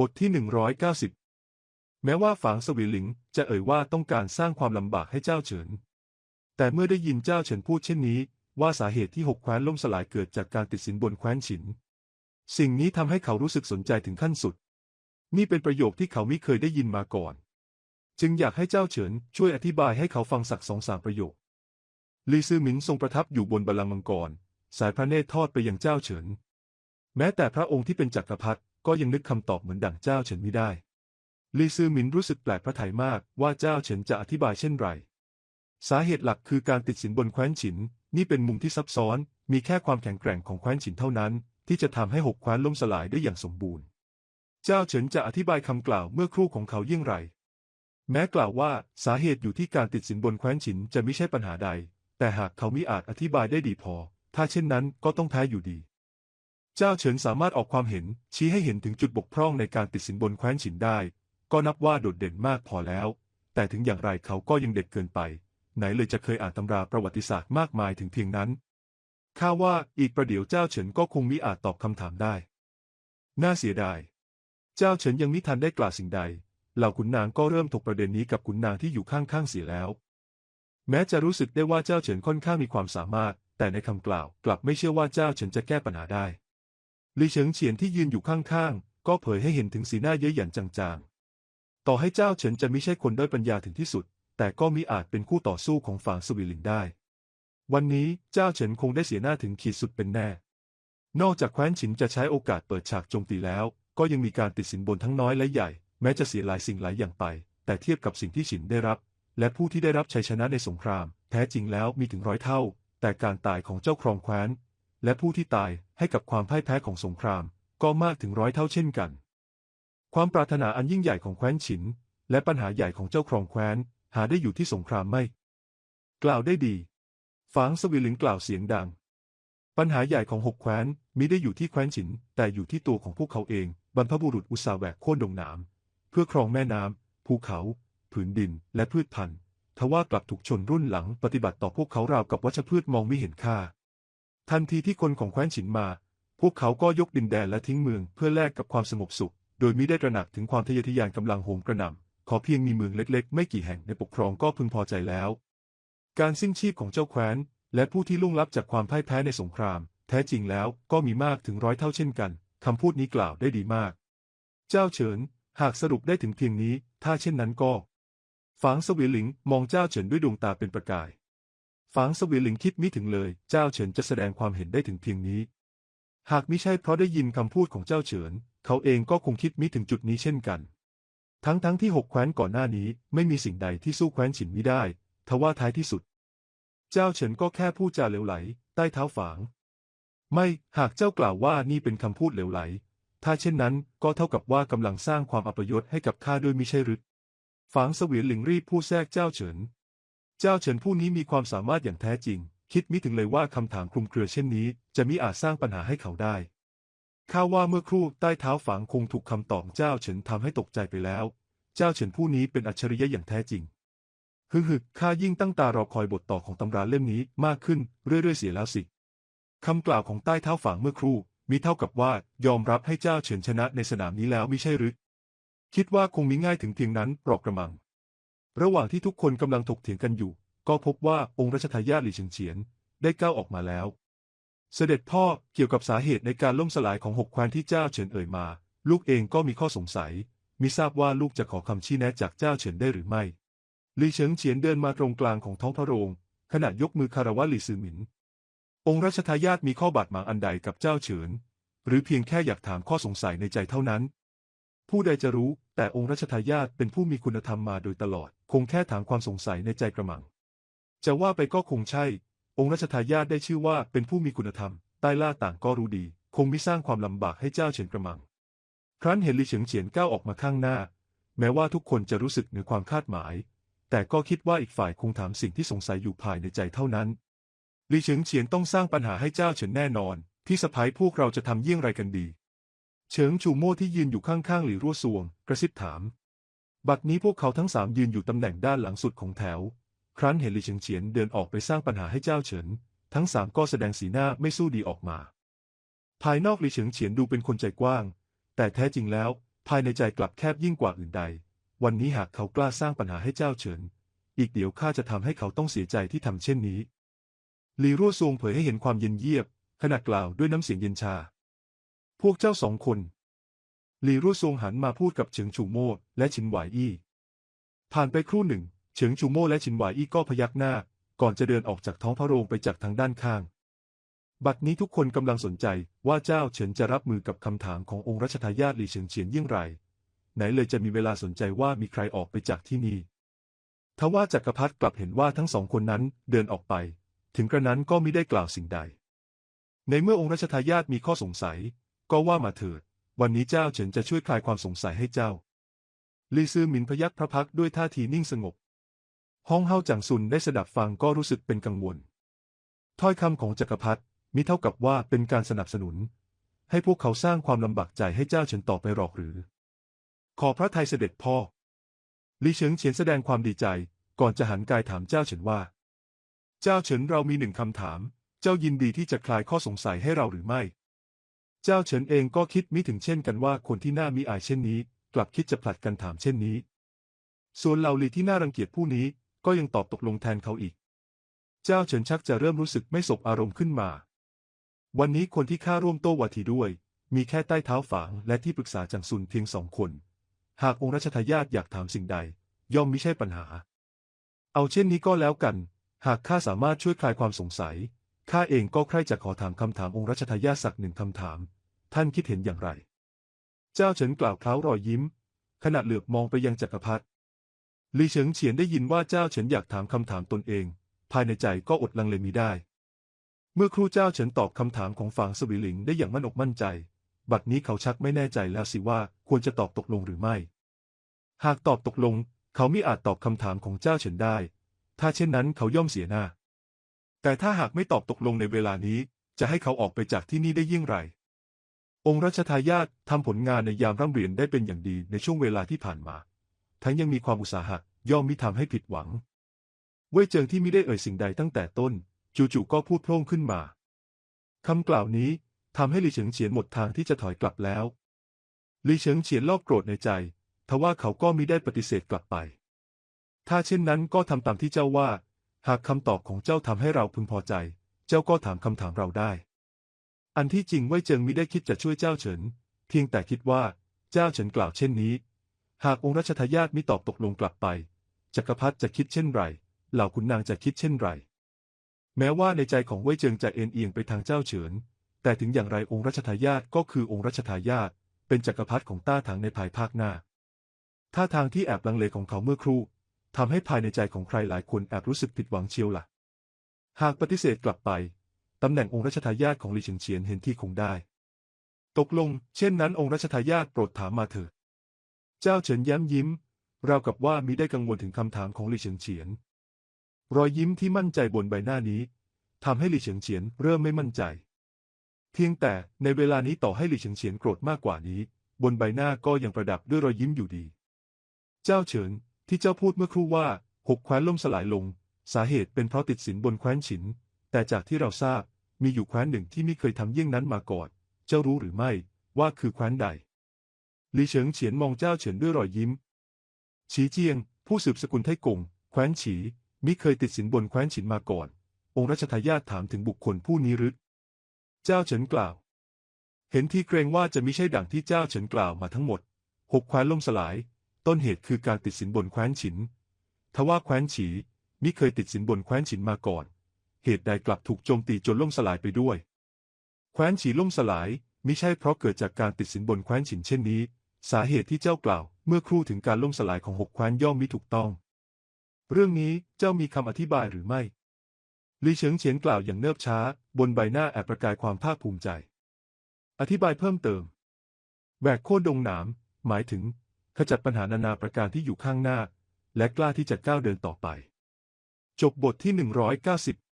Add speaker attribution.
Speaker 1: บทที่ 190 แม้ว่าฝางสวีหลิงจะเอ่ยว่าต้องการสร้างความลำบากให้เจ้าเฉิน แต่เมื่อได้ยินเจ้าเฉินพูดเช่นนี้ ว่าสาเหตุที่หกแคว้นล่มสลายเกิดจากการติดสินบนแคว้นฉิน สิ่งนี้ทำให้เขารู้สึกสนใจถึงขั้นสุด นี่เป็นประโยคที่เขาไม่เคยได้ยินมาก่อน จึงอยากให้เจ้าเฉินช่วยอธิบายให้เขาฟังสักสองสามประโยคลีซือหมินทรงประทับอยู่บนบัลลังก์มังกร สายพระเนตรทอดไปยังเจ้าเฉิน แม้แต่พระองค์ที่เป็นจักรพรรดิ ก็ยังนึกคำตอบเหมือนดั่งเจ้าเฉินไม่ได้ลีซือหมินรู้สึกแปลกพระทัยมากว่าเจ้าเฉินจะอธิบายเช่นไร สาเหตุหลักคือการติดสินบนแคว้นฉิน นี่เป็นมุมที่ซับซ้อน มีแค่ความแข็งแกร่งของแคว้นฉินเท่านั้น ที่จะทำให้หกแคว้นล่มสลายได้อย่างสมบูรณ์ เจ้าเฉินจะอธิบายคำกล่าวเมื่อครู่ของเขาเยี่ยงไร แม้กล่าวว่าสาเหตุอยู่ที่การติดสินบนแคว้นฉินจะไม่ใช่ปัญหาใด แต่หากเขามิอาจอธิบายได้ดีพอ ถ้าเช่นนั้นก็ต้องแพ้อยู่ดี เจ้าเฉินสามารถออกความเห็นชี้ให้เห็นถึงจุดบกพร่องในการติดสินบนแคว้นฉินได้ ก็นับว่าโดดเด่นมากพอแล้ว แต่ถึงอย่างไรเขาก็ยังเด็กเกินไป ไหนเลยจะเคยอ่านตำราประวัติศาสตร์มากมายถึงเพียงนั้นข้าว่าอีกประเดี๋ยวเจ้าเฉินก็คงมิอาจตอบคำถามได้ น่าเสียดาย เจ้าเฉินยังมิทันได้กล่าวสิ่งใด เหล่าขุนนางก็เริ่มถกประเด็นนี้กับขุนนางที่อยู่ข้างๆเสียแล้ว แม้จะรู้สึกได้ว่าเจ้าเฉินค่อนข้างมีความสามารถ แต่ในคำกล่าวกลับไม่เชื่อว่าเจ้าเฉินจะแก้ปัญหาได้ ลีเฉิงเฉียนที่ยืนอยู่ข้างๆ ก็เผยให้เห็นถึงสีหน้าเย้ยหยันจางๆ ต่อให้เจ้าเฉินจะไม่ใช่คนด้อยปัญญาถึงที่สุด แต่ก็มิอาจเป็นคู่ต่อสู้ของฝางสวีหลินได้ วันนี้เจ้าเฉินคงได้เสียหน้าถึงขีดสุดเป็นแน่ นอกจากแคว้นฉินจะใช้โอกาสเปิดฉากโจมตีแล้ว ก็ยังมีการติดสินบนทั้งน้อยและใหญ่ แม้จะเสียหลายสิ่งหลายอย่างไป แต่เทียบกับสิ่งที่ฉินได้รับ และผู้ที่ได้รับชัยชนะในสงคราม แท้จริงแล้วมีถึงร้อยเท่า แต่การตายของเจ้าครองแคว้น และผู้ที่ตายให้กับความพ่ายแพ้ของสงคราม ก็มากถึงร้อยเท่าเช่นกัน ความปรารถนาอันยิ่งใหญ่ของแคว้นฉิน และปัญหาใหญ่ของเจ้าครองแคว้น หาได้อยู่ที่สงครามไม่ กล่าวได้ดีฝางสวีหลิงกล่าวเสียงดัง ปัญหาใหญ่ของหกแคว้นมิได้อยู่ที่แคว้นฉิน แต่อยู่ที่ตัวของพวกเขาเอง บรรพบุรุษอุตสาห์แหวกโค่นดงหนามเพื่อครองแม่น้ำภูเขา ผืนดิน และพืชพันธุ์ทว่ากลับถูกชนรุ่นหลังปฏิบัติต่อพวกเขาราวกับวัชพืชมองไม่เห็นค่า ทันทีที่คนของแคว้นฉินมา พวกเขาก็ยกดินแดนและทิ้งเมืองเพื่อแลกกับความสงบสุข โดยมิได้ตระหนักถึงความทะเยอทะยานกำลังโหมกระหน่ำ ขอเพียงมีเมืองเล็กๆ ไม่กี่แห่งในปกครองก็พึงพอใจแล้ว การสิ้นชีพของเจ้าแคว้น และผู้ที่ล่วงลับจากความพ่ายแพ้ในสงคราม แท้จริงแล้วก็มีมากถึงร้อยเท่าเช่นกันคำพูดนี้กล่าวได้ดีมาก เจ้าเฉิน หากสรุปได้ถึงเพียงนี้ ถ้าเช่นนั้นก็ ฝางสวีหลิงมองเจ้าเฉินด้วยดวงตาเป็นประกาย ฝางสวีหลิงคิดมิถึงเลย เจ้าเฉินจะแสดงความเห็นได้ถึงเพียงนี้ หากมิใช่เพราะได้ยินคำพูดของเจ้าเฉิน เขาเองก็คงคิดมิถึงจุดนี้เช่นกัน ทั้งๆทที่หกแคว้นก่อนหน้านี้ไม่มีสิ่งใดที่สู้แคว้นฉินมิได้ทว่าท้ายที่สุด เจ้าเฉินก็แค่พูดจาเหลวไหล ใต้เท้าฝาง ไม่หากเจ้ากล่าวว่านี่เป็นคำพูดเหลวไหล ถ้าเช่นนั้นก็เท่ากับว่ากำลังสร้างความอัปยศให้กับข้าด้วยมิใช่หรือฝางเสวียนหลิงรีบพูดแทรกเจ้าเฉิน เจ้าเฉินผู้นี้มีความสามารถอย่างแท้จริง คิดมิถึงเลยว่าคำถามคลุมเครือเช่นนี้ จะมิอาจสร้างปัญหาให้เขาได้ข้าว่าเมื่อครู่ใต้เท้าฝางคงถูกคำตอบเจ้าเฉินทำให้ตกใจไปแล้ว เจ้าเฉินผู้นี้เป็นอัจฉริยะอย่างแท้จริงฮึฮึข้ายิ่งตั้งตารอคอยบทต่อของตำราเล่มนี้มากขึ้นเรื่อยๆเสียแล้วสิคำกล่าวของใต้เท้าฝางเมื่อครู่ มีเท่ากับว่ายอมรับให้เจ้าเฉินชนะในสนามนี้แล้วมิใช่หรือ คิดว่าคงมีง่ายถึงเพียงนั้นปรอกกระมัง ระหว่างที่ทุกคนกำลังถกเถียงกันอยู่ ก็พบว่าองค์รัชทายาทหลี่เฉิงเฉียนได้ก้าวออกมาแล้ว เสด็จพ่อเกี่ยวกับสาเหตุในการล่มสลายของหกแคว้นที่เจ้าเฉินเอ่ยมา ลูกเองก็มีข้อสงสัย มิทราบว่าลูกจะขอคำชี้แนะจากเจ้าเฉินได้หรือไม่หลี่เฉิงเฉียนเดินมาตรงกลางของท้องพระโรงขณะยกมือคารวะหลี่ซือหมิน องค์รัชทายาทมีข้อบาดหมางอันใดกับเจ้าเฉิน หรือเพียงแค่อยากถามข้อสงสัยในใจเท่านั้น ผู้ใดจะรู้แต่องค์รัชทายาทเป็นผู้มีคุณธรรมมาโดยตลอด คงแค่ถามความสงสัยในใจกระมัง จะว่าไปก็คงใช่ องค์รัชทายาทได้ชื่อว่าเป็นผู้มีคุณธรรม ใต้ล่าต่างก็รู้ดี คงไม่สร้างความลำบากให้เจ้าเฉินกระมัง ครั้นเห็นลีเฉิงเฉียนก้าวออกมาข้างหน้า แม้ว่าทุกคนจะรู้สึกเหนือความคาดหมาย แต่ก็คิดว่าอีกฝ่ายคงถามสิ่งที่สงสัยอยู่ภายในใจเท่านั้นลีเฉิงเฉียนต้องสร้างปัญหาให้เจ้าเฉินแน่นอนพี่สะพ้ยพวกเราจะทำเยี่ยงไรกันดี เฉิงชูโม่ที่ยืนอยู่ข้างๆหลี่รั่วซวง กระซิบถาม บัดนี้พวกเขาทั้งสามยืนอยู่ตำแหน่งด้านหลังสุดของแถว ครั้นเห็นหลี่เฉิงเฉียนเดินออกไปสร้างปัญหาให้เจ้าเฉิน ทั้งสามก็แสดงสีหน้าไม่สู้ดีออกมา ภายนอกหลี่เฉิงเฉียนดูเป็นคนใจกว้าง แต่แท้จริงแล้ว ภายในใจกลับแคบยิ่งกว่าอื่นใด วันนี้หากเขากล้าสร้างปัญหาให้เจ้าเฉิน อีกเดี๋ยวข้าจะทำให้เขาต้องเสียใจที่ทำเช่นนี้ลีรั่วซวงเผยให้เห็นความเย็นเยียบ ขณะกล่าวด้วยน้ำเสียงเย็นชา พวกเจ้าสองคน หลีรั่ซวงหันมาพูดกับเฉิงชูโม่และฉินหวายอี้ผ่านไปครู่หนึ่ง เฉิงชูโม่และฉินหวายอี้ก็พยักหน้า ก่อนจะเดินออกจากท้องพระโรงไปจากทางด้านข้าง บัดนี้ทุกคนกำลังสนใจว่าเจ้าเฉินจะรับมือกับคำถามขององค์รัชทายาทหลี่เฉิงเฉียนยิ่งไร ไหนเลยจะมีเวลาสนใจว่ามีใครออกไปจากที่นี่ทว่าจักรพรรดิกลับเห็นว่าทั้งสองคนนั้นเดินออกไป ถึงกระนั้นก็ไมิได้กล่าวสิ่งใด ในเมื่อองค์รัชทายาทมีข้อสงสัย ก็ว่ามาเถิด วันนี้เจ้าเฉินจะช่วยคลายความสงสัยให้เจ้า ลีซือหมินพยักพระพักด้วยท่าทีนิ่งสงบ ห้องเฮาจังซุนได้สดับฟังก็รู้สึกเป็นกังวล ถ้อยคำของจักรพรรดิมิเท่ากับว่าเป็นการสนับสนุน ให้พวกเขาสร้างความลำบากใจให้เจ้าเฉินต่อไปหรอกหรือ ขอพระทัยเสด็จพ่อ ลีเฉิงเฉียนแสดงความดีใจ ก่อนจะหันกายถามเจ้าเฉินว่า เจ้าเฉินเรามีหนึ่งคำถาม เจ้ายินดีที่จะคลายข้อสงสัยให้เราหรือไม่ เจ้าเฉินเองก็คิดมิถึงเช่นกันว่าคนที่น่ามีอายเช่นนี้ กลับคิดจะผลัดกันถามเช่นนี้ ส่วนเหล่าลีที่น่ารังเกียจผู้นี้ก็ยังตอบตกลงแทนเขาอีก เจ้าเฉินชักจะเริ่มรู้สึกไม่สบอารมณ์ขึ้นมา วันนี้คนที่ข้าร่วมโต้วาทีด้วย มีแค่ใต้เท้าฝางและที่ปรึกษาจังซุนเพียงสองคน หากองค์รัชทายาทอยากถามสิ่งใด ย่อมไมิใช่ปัญหา เอาเช่นนี้ก็แล้วกัน หากข้าสามารถช่วยคลายความสงสัย ข้าเองก็ใคร่จะขอถามคำถามองค์รัชทายาทสักหนึ่งคำถาม ท่านคิดเห็นอย่างไร เจ้าเฉินกล่าวเคล้ารอยยิ้ม ขณะเหลือบมองไปยังจักรพรรดิลีเฉิงเฉียนได้ยินว่าเจ้าเฉินอยากถามคำถามตนเอง ภายในใจก็อดลังเลมีได้ เมื่อครูเจ้าเฉินตอบคำถามของฝางสวิหลิงได้อย่างมั่นอกมั่นใจ บัดนี้เขาชักไม่แน่ใจแล้วสิว่าควรจะตอบตกลงหรือไม่ หากตอบตกลง เขามิอาจตอบคำถามของเจ้าเฉินได้ ถ้าเช่นนั้นเขาย่อมเสียหน้า แต่ถ้าหากไม่ตอบตกลงในเวลานี้ จะให้เขาออกไปจากที่นี่ได้ยิ่งไร องค์รัชทายาททำผลงานในยามร่ำเรียนได้เป็นอย่างดีในช่วงเวลาที่ผ่านมา ทั้งยังมีความอุตสาหะย่อมมิทำให้ผิดหวัง เว่ยเจิงที่ไมิได้เอ่ยสิ่งใดตั้งแต่ต้น จู่ๆก็พูดโพร่งขึ้นมาคำกล่าวนี้ทำให้หลี่เฉิงเฉียนหมดทางที่จะถอยกลับแล้วหลี่เฉิงเฉียนลอบโกรธในใจ ทว่าเขาก็มิได้ปฏิเสธกลับไป ถ้าเช่นนั้นก็ทำตามที่เจ้าว่า หากคำตอบของเจ้าทำให้เราพึงพอใจ เจ้าก็ถามคำถามเราได้ อันที่จริงเว่ยเจิงมิได้คิดจะช่วยเจ้าเฉิน เพียงแต่คิดว่า เจ้าเฉินกล่าวเช่นนี้ หากองค์รัชทายาทมิตอบตกลงกลับไป จักรพรรดิจะคิดเช่นไร เหล่าขุนนางจะคิดเช่นไร แม้ว่าในใจของเว่ยเจิงจะเอ็นเอียงไปทางเจ้าเฉิน แต่ถึงอย่างไรองค์รัชทายาทก็คือองค์รัชทายาท เป็นจักรพรรดิของต้าถังในภายภาคหน้า ท่าทางที่แอบลังเลของเขาเมื่อครู่ ทำให้ภายในใจของใครหลายคนแอบรู้สึกผิดหวังเชียวละ่ะ หากปฏิเสธกลับไป ตำแหน่งองค์รัชทายาทของหลี่เฉิงเฉียนเห็นที่คงได้ ตกลง เช่นนั้นองค์รัชทายาทโปรดถามมาเถิด เจ้าเฉินย้ำยิ้ม ราวกับว่ามิได้กังวลถึงคำถามของหลี่เฉิงเฉียน รอยยิ้มที่มั่นใจบนใบหน้านี้ทำให้หลี่เฉิงเฉียนเริ่มไม่มั่นใจ เพียงแต่ในเวลานี้ต่อให้หลี่เฉิงเฉียนโกรธมากกว่านี้ บนใบหน้าก็ยังประดับด้วยรอยยิ้มอยู่ดี เจ้าเฉิน ที่เจ้าพูดเมื่อครู่ว่าหกแคว้นล่มสลายลง สาเหตุเป็นเพราะติดสินบนแคว้นฉิน แต่จากที่เราทราบมีอยู่แคว้นหนึ่งที่ไม่เคยทำเยี่ยงนั้นมาก่อน เจ้ารู้หรือไม่ว่าคือแคว้นใดลีเฉิงเฉียนมองเจ้าเฉินด้วยรอยยิ้ม ฉีเจียง ผู้สืบสกุลไทกง แคว้นฉีมิเคยติดสินบนแคว้นฉินมาก่อน องค์รัชทายาทถามถึงบุคคลผู้นี้หรือเจ้าเฉินกล่าว เห็นที่เกรงว่าจะมิใช่ดังที่เจ้าเฉินกล่าวมาทั้งหมดหกแคว้นล่มสลาย ต้นเหตุคือการติดสินบนแคว้นฉิน ทว่าแคว้นฉีมิเคยติดสินบนแคว้นฉินมาก่อน เหตุใดกลับถูกโจมตีจนล่มสลายไปด้วย แคว้นฉีล่มสลายมิใช่เพราะเกิดจากการติดสินบนแคว้นฉินเช่นนี้ สาเหตุที่เจ้ากล่าวเมื่อครู่ถึงการล่มสลายของหกแคว้นย่อมมิถูกต้อง เรื่องนี้เจ้ามีคำอธิบายหรือไม่ลีเฉิงเฉียนกล่าวอย่างเนิบช้า บนใบหน้าแอบประกายความภาคภูมิใจ อธิบายเพิ่มเติมแบกโค่นดงหนามหมายถึง ขจัดปัญหานานาประการที่อยู่ข้างหน้า และกล้าที่จะก้าวเดินต่อไป จบบทที่ 190